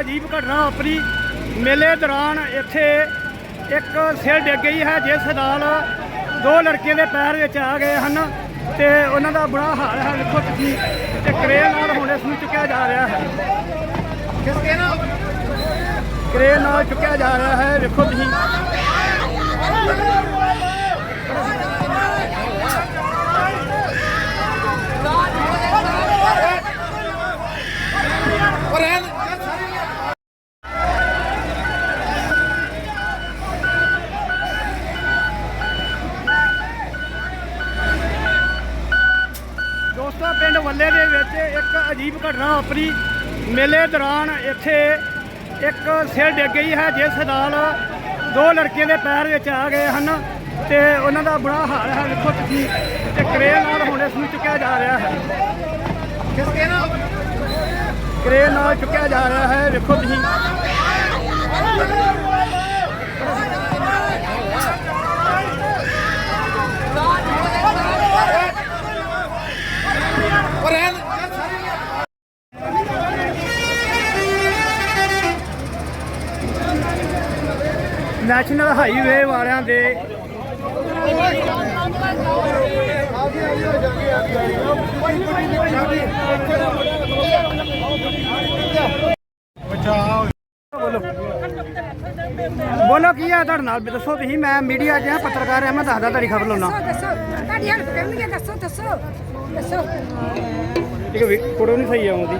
ਅਜੀਬ ਘਟਨਾ ਵਾਪਰੀ ਮੇਲੇ ਦੌਰਾਨ ਇੱਥੇ ਇੱਕ ਸਿਰ ਡਿੱਗ ਗਈ ਹੈ ਜਿਸ ਨਾਲ ਦੋ ਲੜਕੀਆਂ ਦੇ ਪੈਰ ਵਿੱਚ ਆ ਗਏ ਹਨ ਤੇ ਉਹਨਾਂ ਦਾ ਬੁਰਾ ਹਾਲ ਹੈ। ਵੇਖੋ ਤੁਸੀਂ ਤੇ ਕਰੇਨ ਨਾਲ ਹੁਣ ਇਸ ਨੂੰ ਚੁੱਕਿਆ ਜਾ ਰਿਹਾ ਹੈ। ਕਿਸਕੇ ਨਾ ਕਰੇਨ ਨਾਲ ਚੁੱਕਿਆ ਜਾ ਰਿਹਾ ਹੈ। ਵੇਖੋ ਤੁਸੀਂ। ਦੋਸਤੋ ਪਿੰਡ ਵੱਲੇ ਦੇ ਵਿੱਚ ਇੱਕ ਅਜੀਬ ਘਟਨਾ ਵਾਪਰੀ ਮੇਲੇ ਦੌਰਾਨ ਇੱਥੇ ਇੱਕ ਸਿਰ ਡਿੱਗ ਗਈ ਹੈ ਜਿਸ ਨਾਲ ਦੋ ਲੜਕੀਆਂ ਦੇ ਪੈਰ ਵਿੱਚ ਆ ਗਏ ਹਨ ਤੇ ਉਹਨਾਂ ਦਾ ਬੁਰਾ ਹਾਲ ਹੈ। ਵੇਖੋ ਤੁਸੀਂ ਤੇ ਕਰੇਨ ਨਾਲ ਹੁਣ ਇਸ ਨੂੰ ਚੁੱਕਿਆ ਜਾ ਰਿਹਾ ਹੈ। ਕਿਸਕੇ ਨਾ ਕਰੇਨ ਨਾਲ ਚੁੱਕਿਆ ਜਾ ਰਿਹਾ ਹੈ। ਵੇਖੋ ਤੁਸੀਂ। ਨੈਸ਼ਨਲ ਹਾਈਵੇ ਵਾਲਿਆਂ ਦੇ ਬੋਲੋ ਬੋਲੋ ਕੀ ਹੈ ਤੁਹਾਡੇ ਨਾਲ? ਵੀ ਦੱਸੋ ਤੁਸੀਂ ਮੈਂ ਮੀਡੀਆ 'ਚ ਹਾਂ ਪੱਤਰਕਾਰ ਹਾਂ ਮੈਂ ਦੱਸਦਾ ਤੁਹਾਡੀ ਖਬਰ ਲਾਉਣਾ। ਦੱਸੋ ਦੱਸੋ ਤੁਹਾਡੀ ਹੈਲਪ ਕਰਨਗੇ ਦੱਸੋ ਦੱਸੋ ਦੱਸੋ। ਠੀਕ ਹੈ ਕੋੜੋ ਨਹੀਂ ਸਹੀ ਆਉਂਦੀ।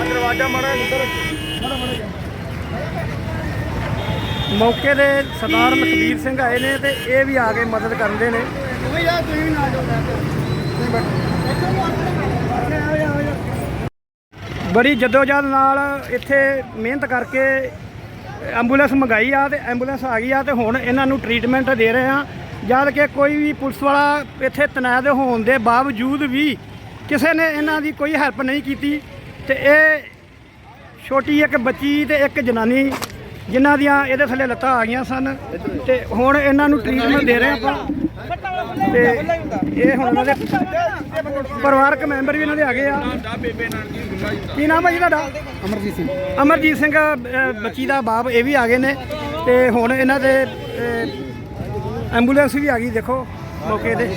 ਦਰਵਾਜ਼ਾ ਮਾਰਾ ਅੰਦਰ ਮੌਕੇ ਦੇ ਸਰਦਾਰ ਲਖਬੀਰ ਸਿੰਘ ਆਏ ਨੇ ਤੇ ਇਹ ਵੀ ਆ ਕੇ ਮਦਦ ਕਰਦੇ ਨੇ। ਬੜੀ ਜਦੋਜਹਦ ਨਾਲ ਇੱਥੇ ਮਿਹਨਤ ਕਰਕੇ ਐਂਬੂਲੈਂਸ ਮੰਗਾਈ ਆ ਤੇ ਐਂਬੂਲੈਂਸ ਆ ਗਈ ਆ ਤੇ ਹੁਣ ਇਹਨਾਂ ਨੂੰ ਟ੍ਰੀਟਮੈਂਟ ਦੇ ਰਹੇ ਆ। ਜਦ ਕਿ ਕੋਈ ਵੀ ਪੁਲਿਸ ਵਾਲਾ ਇੱਥੇ ਤੈਨਾਤ ਹੋਣ ਦੇ ਬਾਵਜੂਦ ਵੀ ਕਿਸੇ ਨੇ ਇਹਨਾਂ ਦੀ ਕੋਈ ਹੈਲਪ ਨਹੀਂ ਕੀਤੀ ਤੇ ਇਹ ਛੋਟੀ ਇੱਕ ਬੱਚੀ ਤੇ ਇੱਕ ਜਨਾਨੀ ਜਿਨ੍ਹਾਂ ਦੀਆਂ ਇਹਦੇ ਥੱਲੇ ਲੱਤਾਂ ਆ ਗਈਆਂ ਸਨ ਤੇ ਹੁਣ ਇਹਨਾਂ ਨੂੰ ਟ੍ਰੀਟਮੈਂਟ ਦੇ ਰਹੇ ਆਪਾਂ। ਤੇ ਇਹ ਹੁਣ ਇਹਨਾਂ ਦੇ ਪਰਿਵਾਰਕ ਮੈਂਬਰ ਵੀ ਇਹਨਾਂ ਦੇ ਆ ਗਏ ਆ। ਕੀ ਨਾਮ ਹੈ ਜੀ ਤੁਹਾਡਾ? ਅਮਰਜੀਤ ਸਿੰਘ। ਅਮਰਜੀਤ ਸਿੰਘ ਬੱਚੀ ਦਾ ਬਾਪ ਇਹ ਵੀ ਆ ਗਏ ਨੇ। ਤੇ ਹੁਣ ਇਹਨਾਂ ਦੇ ਐਂਬੂਲੈਂਸ ਵੀ ਆ ਗਈ ਦੇਖੋ ਮੌਕੇ ਤੇ।